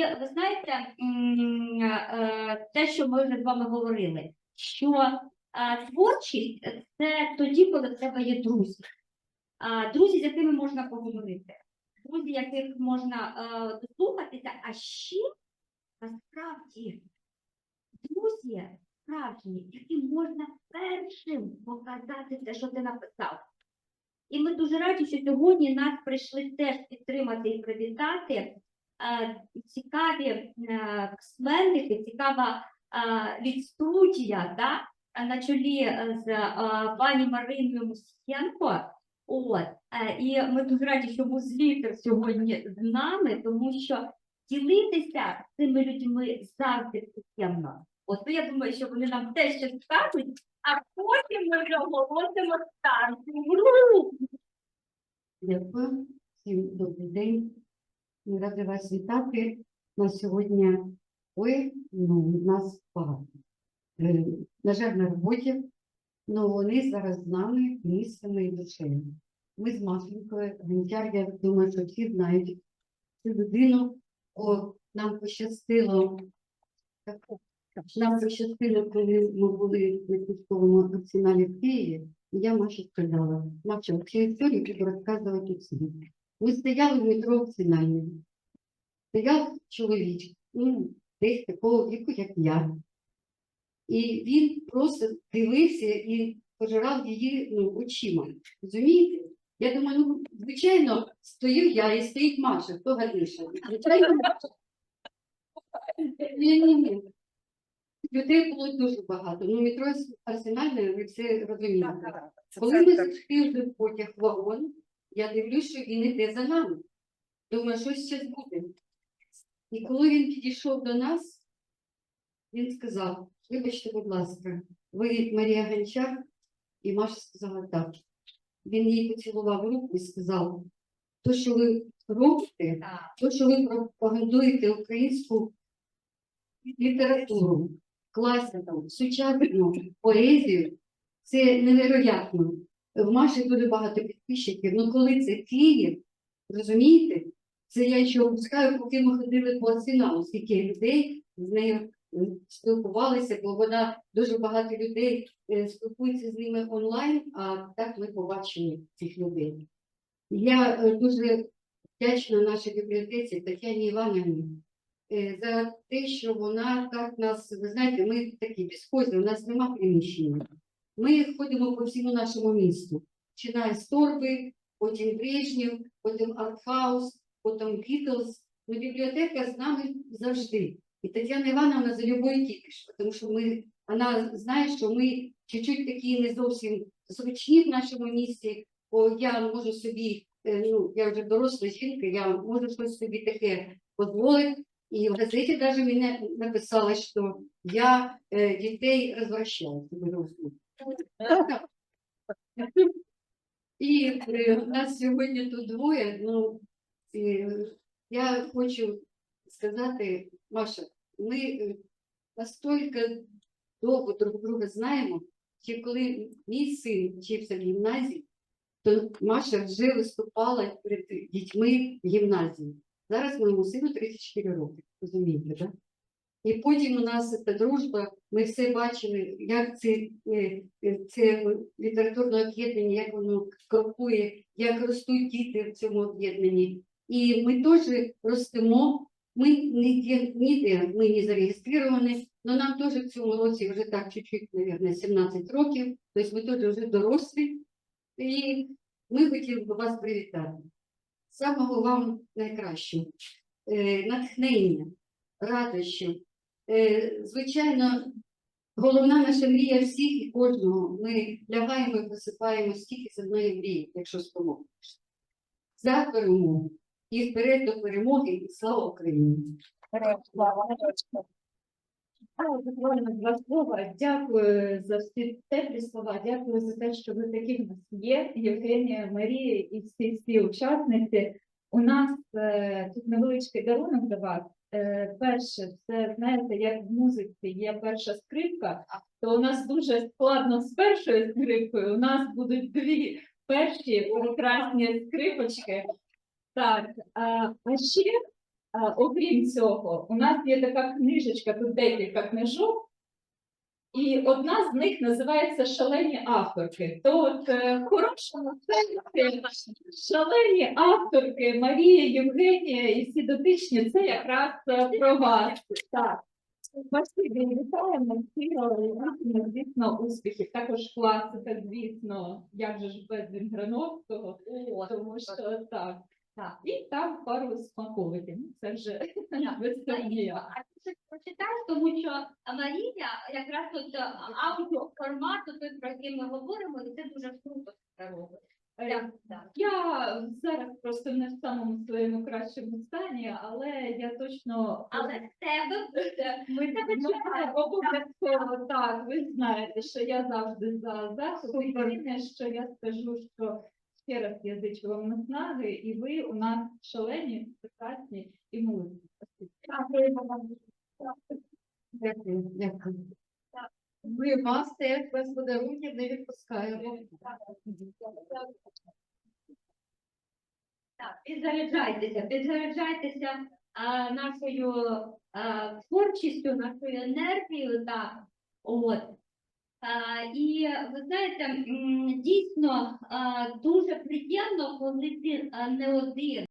І ви знаєте, е, те, що ми вже з вами говорили, що е, творчість це тоді, коли в тебе є друзі. Друзі, з якими можна поговорити, друзі, яких можна е, дослухатися, а ще насправді друзі справжні, яким можна першим показати те, що ти написав. І ми дуже раді, що сьогодні нас прийшли теж підтримати і привітати цікаві е, письменники, цікава е, ліцстудія да, е, на чолі е, з е, пані Мариною Мусієнко. От, е, і ми дуже раді, що музлітер сьогодні з нами, тому що ділитися цими людьми завжди приємно. От то я думаю, що вони нам теж щось скажуть, а потім ми вже оголосимо старт. Дякую. Всім добрий день. Ми раді вас вітати. На сьогодні ой, ну, нас багато. Е, На жаль, на роботі, але вони зараз з нами місцями і душею. Ми з Масленькою, Гончар, я думаю, що всі знають цю людину. О, нам пощастило. Нам пощастило, коли ми були на військовому арсеналі в Києві, я Маші сказала, Маша, історію треба розказувати всім. Ми стояли в метро в Синальні. Стояв чоловічок, ну, десь такого віку, як я. І він просто дивився і пожирав її ну, очима. Розумієте? Я думаю, ну, звичайно, стою я і стоїть Маша, хто гарніше. Звичайно, Маша. Ні, ні, ні. Людей було дуже багато. Ну, метро арсенальне, ви все розумієте. Коли ми зайшли вже в потяг вагон, я дивлюся, що він іде за нами. Думаю, що зараз буде. І коли він підійшов до нас, він сказав: вибачте, будь ласка, ви Марія Гончар, і Маша сказала так. Він їй поцілував руку і сказав, то, що ви робите, то, що ви пропагандуєте українську літературу, класику, сучасну поезію, це невероятно. В Маші дуже багато підписчиків, ну коли це Київ, розумієте, це я ще опускаю, поки ми ходили по арсеналу, скільки людей з нею спілкувалися, бо вона дуже багато людей е, спілкується з ними онлайн, а так ми побачили цих людей. Я е, дуже вдячна нашій бібліотеці Тетяні Іванівні е, за те, що вона так нас, ви знаєте, ми такі безхозі, у нас нема приміщення. Ми ходимо по всьому нашому місту. Починає з торби, потім Брежнєв, потім Артхаус, потім Бітлз. Ну, бібліотека з нами завжди. І Тетяна Івановна за любой кіпіш, тому що ми, вона знає, що ми чуть-чуть такі не зовсім зручні в нашому місті, бо я можу собі, е, ну, я вже доросла жінка, я можу щось собі таке дозволити. І в газеті навіть мене написали, що я е, дітей розвращаю. І е, у нас сьогодні тут двоє. Ну, і я хочу сказати, Маша, ми е, настільки довго друг друга знаємо, що коли мій син вчився в гімназії, то Маша вже виступала перед дітьми в гімназії. Зараз моєму сину 34 роки, розумієте, так? І потім у нас ця дружба, ми все бачили, як це, е, е, це літературне об'єднання, як воно крокує, як ростуть діти в цьому об'єднанні. І ми теж ростемо, ми ніде, ніде ми не зареєстровані, але нам теж в цьому році вже так чуть-чуть, мабуть, 17 років, тобто ми теж вже дорослі. І ми хотіли б вас привітати. Самого вам найкращого. Е, натхнення, радощів. Звичайно, головна наша мрія всіх і кожного. Ми лягаємо і просипаємось тільки з одної мрії, якщо спимо. За перемогу. І вперед до перемоги, і слава Україні! Буквально два слова. Дякую за всі теплі слова. Дякую за те, що ви такі в нас є. Євгенія, Марія і всі всі учасниці. У нас е, тут невеличкий дарунок до вас. Е, перше, це знаєте, як в музиці є перша скрипка, то у нас дуже складно з першою скрипкою. У нас будуть дві перші прекрасні скрипочки. Так, а, ще окрім цього, у нас є така книжечка, тут декілька книжок, і одна з них називається Шалені авторки. То от е, хорошому сенсі шалені авторки Марія, Євгенія і всі дотичні це якраз е, про вас. Так. Спасибі, вітаємо всі, звісно, успіхів. Також класика, звісно, як же ж без Вінграновського, тому що так. Так. І там пару смаковиків. Ну, Це вже ніяк. А ти щось прочитаєш, тому що Марія якраз от е, аудіоформат, той, про який ми говоримо, і це дуже круто це робить. Е, Так, так. Я зараз просто не в самому своєму кращому стані, але я точно Але в тебе буде, ми тебе Ну, чекаємо. обов'язково так. Ви знаєте, що я завжди за захід. Єдине, що я скажу, що ще раз я зичу вам наснаги, і ви у нас шалені, прекрасні і молоді. Дякую, дякую. Ми вас теж без подарунків не відпускаємо. Так, підзаряджайтеся, підзаряджайтеся а, нашою а, творчістю, нашою енергією, так. От. І ви знаєте, дійсно дуже приємно, коли ти не один.